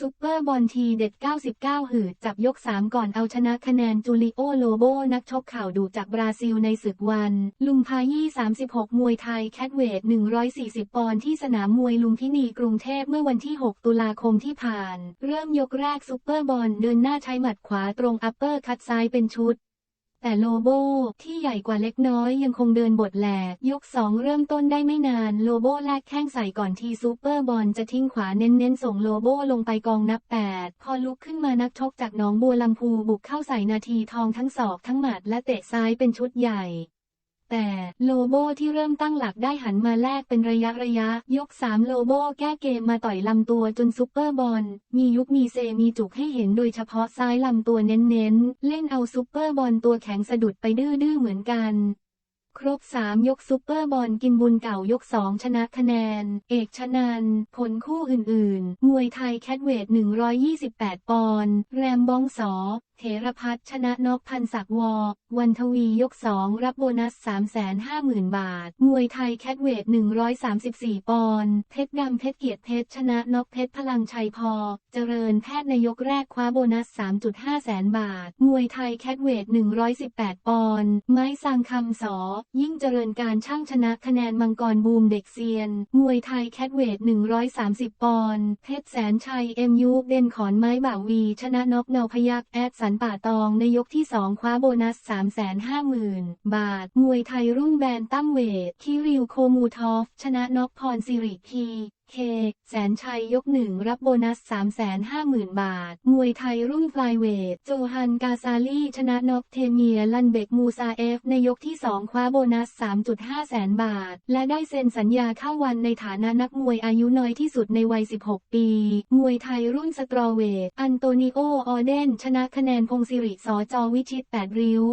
ซุปเปอร์บอลทีเด็ด 99 หืด จับยก 3 ก่อนเอาชนะคะแนนจูลิโอโลโบ นักชกข่าวดุจากบราซิลในศึกวัน ลุมพายี่ 36 มวยไทย แคทเวท 140 ปอนด์ที่สนามมวยลุมพินีกรุงเทพเมื่อวันที่ 6 ตุลาคมที่ผ่าน เริ่มยกแรกซุปเปอร์บอลเดินหน้าใช้หมัดขวาตรงอัปเปอร์คัดซ้ายเป็นชุด แต่โลโบที่ใหญ่กว่าเล็กน้อยยังคงเดินบทแหลกยกสองเริ่มต้นได้ไม่นานโลโบแลกแข้งใส่ก่อนทีซูเปอร์บอลจะทิ้งขวาเน้นๆ ส่งโลโบลงไปกองนับแปดพอลุกขึ้นมานักชกจากหนองบัวลำพูบุกเข้าใส่นาทีทองทั้งศอกทั้งหมัดและเตะซ้ายเป็นชุดใหญ่ แต่โลโบที่เริ่มตั้งหลักได้หันมาแลกเป็นระยะระยะ ยก 3 โลโบแก้เกมมาต่อยลำตัวจนซุปเปอร์บอล มียุคมีเซมีจุกให้เห็นโดยเฉพาะซ้ายลำตัวเน้นๆ เล่นเอาซุปเปอร์บอลตัวแข็งสะดุดไปดื้อๆเหมือนกัน ครบ 3 ยกซุปเปอร์บอลกินบุญเก่ายก 2 ชนะคะแนน เอกชนันผลคู่อื่นๆ มวยไทยแคทเวท 128 ปอนด์แรมบองสอเถรพัฒชนะนอกพันศักดิ์วอ วันทวียก 2 รับโบนัส 350,000 บาท มวยไทยแคทเวท 134 ปอนด์เพชรดำเพชรเกียรติเพชรชนะนอกเพชรพลังชัยพอ เจริญแพทย์ในยกแรกคว้าโบนัส 3.5 แสนบาท มวยไทยแคทเวท 118 ปอนด์ไม้สังคำสอยิ่งเจริญการช่างชนะคะแนนมังกรบูมเด็กเซียน มวยไทยแคทเวท 130 ปอนด์เพชรแสนชัยเอ็มยูเด่นขอนไม้บ่าวี ชนะน็อกเนาพยักแอดสันป่าตองในยกที่ 2 คว้าโบนัส 350,000 บาท มวยไทยรุ่นแบนตั้มเวท คิริวโคมูทอฟ ชนะน็อกพรสิริพี เค แสนชัยยกหนึ่งรับโบนัส 350,000 บาท มวยไทยรุ่นฟลายเวท โจฮันกาซาลีชนะน็อกเทเมีย ลันเบกมูซาเอฟ ในยกที่ 2 คว้าโบนัส 3.5 แสนบาท และได้เซ็นสัญญาเข้าวันในฐานะนักมวยอายุน้อยที่สุดในวัย 16 ปี มวยไทยรุ่นสตรอเวท อันโตนิโอ ออเดน ชนะคะแนนพงศิริสอจอวิชิต 8 ริ้ว